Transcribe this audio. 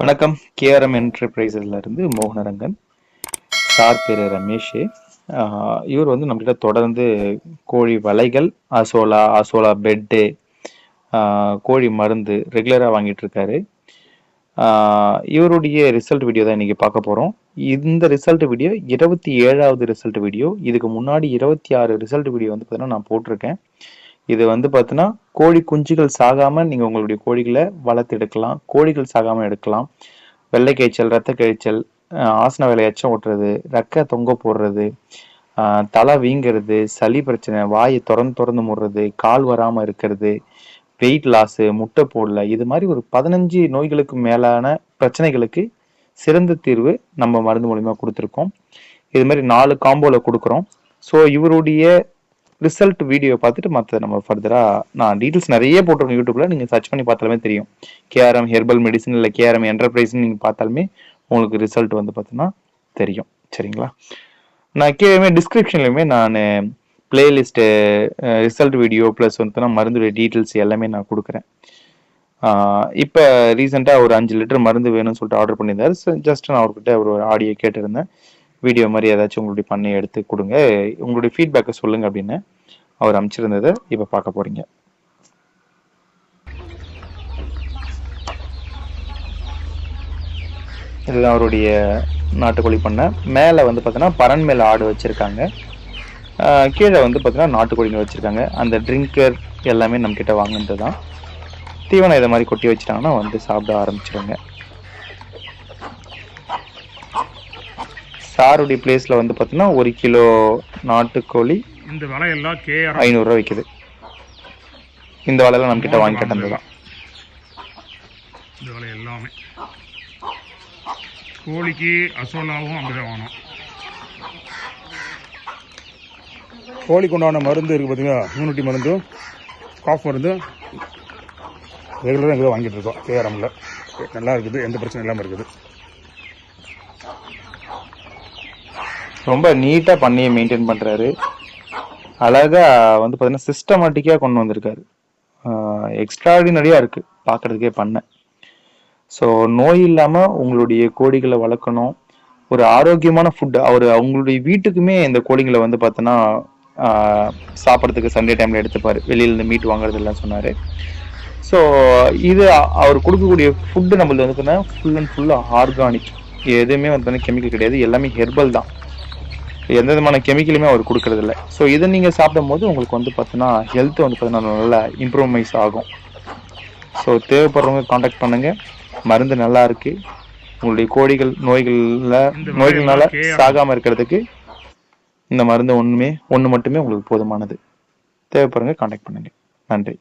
வணக்கம். கேஆர்எம் என்டர்பிரைசஸ்ல இருந்து மோகனரங்கன் சார் பேர் ரமேஷ். இவர் வந்து நம்மகிட்ட தொடர்ந்து கோழி வலைகள் அசோலா அசோலா பெட்டு கோழி மருந்து ரெகுலராக வாங்கிட்டு இருக்காரு இவருடைய ரிசல்ட் வீடியோ தான் இன்னைக்கு பார்க்க போகிறோம் இந்த ரிசல்ட் வீடியோ இருபத்தி ஏழாவது ரிசல்ட் வீடியோ இதுக்கு முன்னாடி இருபத்தி ஆறு ரிசல்ட் வீடியோ வந்து பார்த்தீங்கன்னா நான் போட்டிருக்கேன். இது வந்து பார்த்தீங்கன்னா கோழி குஞ்சுகள் சாகாம நீங்க உங்களுடைய கோழிகளை வளர்த்து எடுக்கலாம். கோழிகள் சாகாம எடுக்கலாம். வெள்ளை காய்ச்சல் ரத்த காய்ச்சல் ஆசன வேலை எச்சம் ஓட்டுறது ரக்க தொங்க போடுறது தலை வீங்கிறது சளி பிரச்சனை வாயை திறந்து திறந்து முடுறது கால் வராம இருக்கிறது வெயிட் லாஸு முட்டை போடல இது மாதிரி ஒரு பதினஞ்சு நோய்களுக்கு மேலான பிரச்சனைகளுக்கு சிறந்த தீர்வு நம்ம மருந்து மூலியமா கொடுத்துருக்கோம். இது மாதிரி நாலு காம்போல கொடுக்குறோம். ஸோ இவருடைய ரிசல்ட் வீடியோ பார்த்துட்டு மற்ற நம்ம ஃபர்தராக நான் டீட்டெயில்ஸ் நிறைய போட்டிருக்கோம் யூடியூப்ல. நீங்கள் சர்ச் பண்ணி பார்த்தாலுமே தெரியும். கேஆர்எம் ஹெர்பல் மெடிசன் இல்லை கேஆர்எம் என்டர்பிரைஸ்னு நீங்கள் பார்த்தாலுமே உங்களுக்கு ரிசல்ட் வந்து பார்த்தீங்கன்னா தெரியும். சரிங்களா? நான் கீழே டிஸ்கிரிப்ஷன்லையுமே நான் பிளேலிஸ்ட்டு ரிசல்ட் வீடியோ ப்ளஸ் வந்து மருந்துடைய டீட்டெயில்ஸ் எல்லாமே நான் கொடுக்குறேன். இப்போ ரீசெண்டாக ஒரு அஞ்சு லிட்டர் மருந்து வேணும்னு சொல்லிட்டு ஆர்டர் பண்ணியிருந்தாரு. ஜஸ்ட் நான் அவர்கிட்ட ஒரு ஆடியோ கேட்டிருந்தேன். வீடியோ மாதிரி ஏதாச்சும் உங்களுடைய பண்ணி எடுத்து கொடுங்க. உங்களுடைய ஃபீட்பேக்கை சொல்லுங்கள் அப்படின்னு. அவர் அமைச்சிருந்ததை இப்போ பார்க்க போறீங்க. இதுதான் அவருடைய நாட்டுக்கோழி பண்ணை. மேலே வந்து பார்த்தீங்கன்னா பரன் மேலே ஆடு வச்சுருக்காங்க. கீழே வந்து பார்த்தீங்கன்னா நாட்டுக்கோழிகள் வச்சுருக்காங்க. அந்த ட்ரிங்கர் எல்லாமே நம்மக்கிட்ட வாங்கினது தான் தீவனம் இதை மாதிரி கொட்டி வச்சிட்டாங்கன்னா வந்து சாப்பிட ஆரம்பிச்சிருங்க. சாருடைய பிளேஸ்ல வந்து பார்த்தீங்கன்னா ஒரு கிலோ நாட்டுக்கோழி இந்த விலையெல்லாம் கேஆர் ஐநூறுரூவா விற்குது இந்த விலையில நம்ம கிட்ட வாங்கி கட்டது தான் இந்த விலை எல்லாமே. கோழிக்கு அசோலாவும் அப்படிதான் வாங்கணும். கோழிக்கு உண்டான மருந்து இருக்குது பார்த்தீங்களா இம்யூனிட்டி மருந்து காஃப் மருந்து. ரெகுலராக எங்கே வாங்கிட்டு இருக்கோம் கேஆர்எம்ல. நல்லா இருக்குது எந்த பிரச்சனையும் இல்லாமல் இருக்குது. ரொம்ப நீட்டா பண்ணி மெயின்டைன் பண்றாரு. அழகாக வந்து பார்த்தீங்கன்னா சிஸ்டமேட்டிக்காக கொண்டு வந்திருக்காரு. எக்ஸ்ட்ராடினரியாக இருக்குது பார்க்குறதுக்கே பண்ண. ஸோ நோய் இல்லாமல் உங்களுடைய கோழிகளை வளர்க்கணும். ஒரு ஆரோக்கியமான ஃபுட் அவர் அவங்களுடைய வீட்டுக்குமே இந்த கோழிங்களை வந்து பார்த்தோன்னா சாப்பிட்றதுக்கு சண்டே டைமில் எடுத்துப்பார். வெளியிலேருந்து மீட் வாங்குறது எல்லாம் ஸோ இது அவர் கொடுக்கக்கூடிய ஃபுட்டு நம்மளது வந்து பார்த்தீங்கன்னா ஃபுல் அண்ட் ஃபுல்லாக ஆர்கானிக் எதுவுமே வந்து கெமிக்கல் கிடையாது. எல்லாமே ஹெர்பல் தான். எந்த விதமான கெமிக்கலுமே அவர் கொடுக்கறது இல்லை ஸோ இதை நீங்கள் சாப்பிடும்போது உங்களுக்கு வந்து பார்த்தீங்கன்னா ஹெல்த் வந்து பார்த்தீங்கன்னா நல்லா இம்ப்ரூவ்மைஸ் ஆகும். ஸோ தேவைப்படுறவங்க காண்டாக்ட் பண்ணுங்க. மருந்து நல்லா இருக்கு. உங்களுடைய கோழிகள் நோய்கள்ல நோய்கள்னால வகையில KR சாகாம இருக்கிறதுக்கு இந்த மருந்து ஒண்ணுமே ஒன்று மட்டுமே உங்களுக்கு போதுமானது. தேவைப்படுறவங்க காண்டாக்ட் பண்ணுங்க. நன்றி.